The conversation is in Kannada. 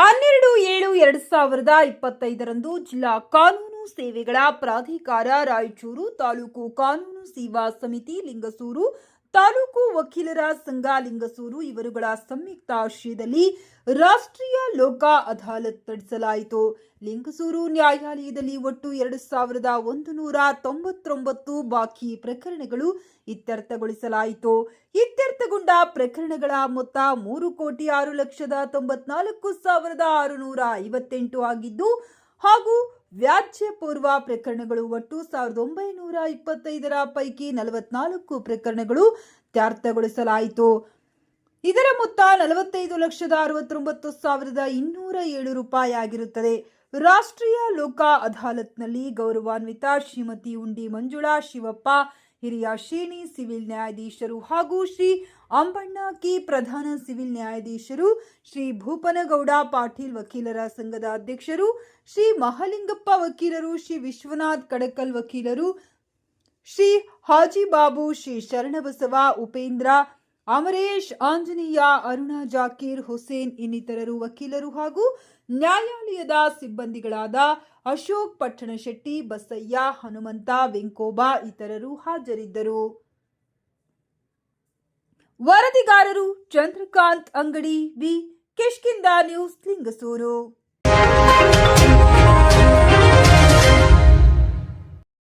ಹನ್ನೆರಡು ಏಳು ಎರಡ್ ಸಾವಿರದ ಇಪ್ಪತ್ತೈದರಂದು ಜಿಲ್ಲಾ ಕಾನೂನು ಸೇವೆಗಳ ಪ್ರಾಧಿಕಾರ ರಾಯಚೂರು ತಾಲೂಕು ಕಾನೂನು ಸೇವಾ ಸಮಿತಿ ಲಿಂಗಸೂರು ತಾಲೂಕು ವಕೀಲರ ಸಂಘ ಲಿಂಗಸೂರು ಇವರುಗಳ ಸಂಯುಕ್ತ ಆಶ್ರಯದಲ್ಲಿ ರಾಷ್ಟ್ರೀಯ ಲೋಕ ಅದಾಲತ್ ನಡೆಸಲಾಯಿತು. ಲಿಂಗಸೂರು ನ್ಯಾಯಾಲಯದಲ್ಲಿ ಒಟ್ಟು ಎರಡು ಸಾವಿರದ ಒಂದು ನೂರ ತೊಂಬತ್ತೊಂಬತ್ತು ಬಾಕಿ ಪ್ರಕರಣಗಳು ಇತ್ಯರ್ಥಗೊಳಿಸಲಾಯಿತು. ಇತ್ಯರ್ಥಗೊಂಡ ಪ್ರಕರಣಗಳ ಮೊತ್ತ ಮೂರು ಕೋಟಿ ಆರು ಲಕ್ಷದ ತೊಂಬತ್ನಾಲ್ಕು ಸಾವಿರದ ಆರುನೂರ ಐವತ್ತೆಂಟು ಆಗಿದ್ದು ಹಾಗೂ ವ್ಯಾಜ್ಯ ಪೂರ್ವ ಪ್ರಕರಣಗಳು ಒಟ್ಟು ಸಾವಿರದ ಒಂಬೈನೂರ ಇಪ್ಪತ್ತೈದರ ಪೈಕಿ ನಲವತ್ನಾಲ್ಕು ಪ್ರಕರಣಗಳು ತ್ಯರ್ಥಗೊಳಿಸಲಾಯಿತು. ಇದರ ಮೊತ್ತ ನಲವತ್ತೈದು ಲಕ್ಷದ ಅರವತ್ತೊಂಬತ್ತು ಸಾವಿರದ ಇನ್ನೂರ ಏಳು ರೂಪಾಯಿ ಆಗಿರುತ್ತದೆ ರಾಷ್ಟ್ರೀಯ ಲೋಕ ಅದಾಲತ್ನಲ್ಲಿ ಗೌರವಾನ್ವಿತ ಶ್ರೀಮತಿ ಉಂಡಿ ಮಂಜುಳಾ ಶಿವಪ್ಪ, ಹಿರಿಯ ಶ್ರೇಣಿ ಸಿವಿಲ್ ನ್ಯಾಯಾಧೀಶರು ಹಾಗೂ ಶ್ರೀ ಅಂಬಣ್ಣ ಕಿ ಪ್ರಧಾನ ಸಿವಿಲ್ ನ್ಯಾಯಾಧೀಶರು, ಶ್ರೀ ಭೂಪನಗೌಡ ಪಾಟೀಲ್ ವಕೀಲರ ಸಂಘದ ಅಧ್ಯಕ್ಷರು, ಶ್ರೀ ಮಹಾಲಿಂಗಪ್ಪ ವಕೀಲರು, ಶ್ರೀ ವಿಶ್ವನಾಥ್ ಕಡಕಲ್ ವಕೀಲರು, ಶ್ರೀ ಹಾಜಿಬಾಬು ಶ್ರೀ ಶರಣಬಸವ ಉಪೇಂದ್ರ ಅಮರೇಶ್, ಆಂಜನೇಯ, ಅರುಣ, ಜಾಕೀರ್, ಹುಸೇನ್ ಇನ್ನಿತರರು ವಕೀಲರು ಹಾಗೂ ನ್ಯಾಯಾಲಯದ ಸಿಬ್ಬಂದಿಗಳಾದ ಅಶೋಕ್ ಪಟ್ಟಣಶೆಟ್ಟಿ, ಬಸಯ್ಯ, ಹನುಮಂತ, ವೆಂಕೋಬಾ ಇತರರು ಹಾಜರಿದ್ದರು. ವರದಿಗಾರರು ಚಂದ್ರಕಾಂತ್ ಅಂಗಡಿ, ವಿ. ಕಿಷ್ಕಿಂದ ನ್ಯೂಸ್, ಲಿಂಗಸೂರು.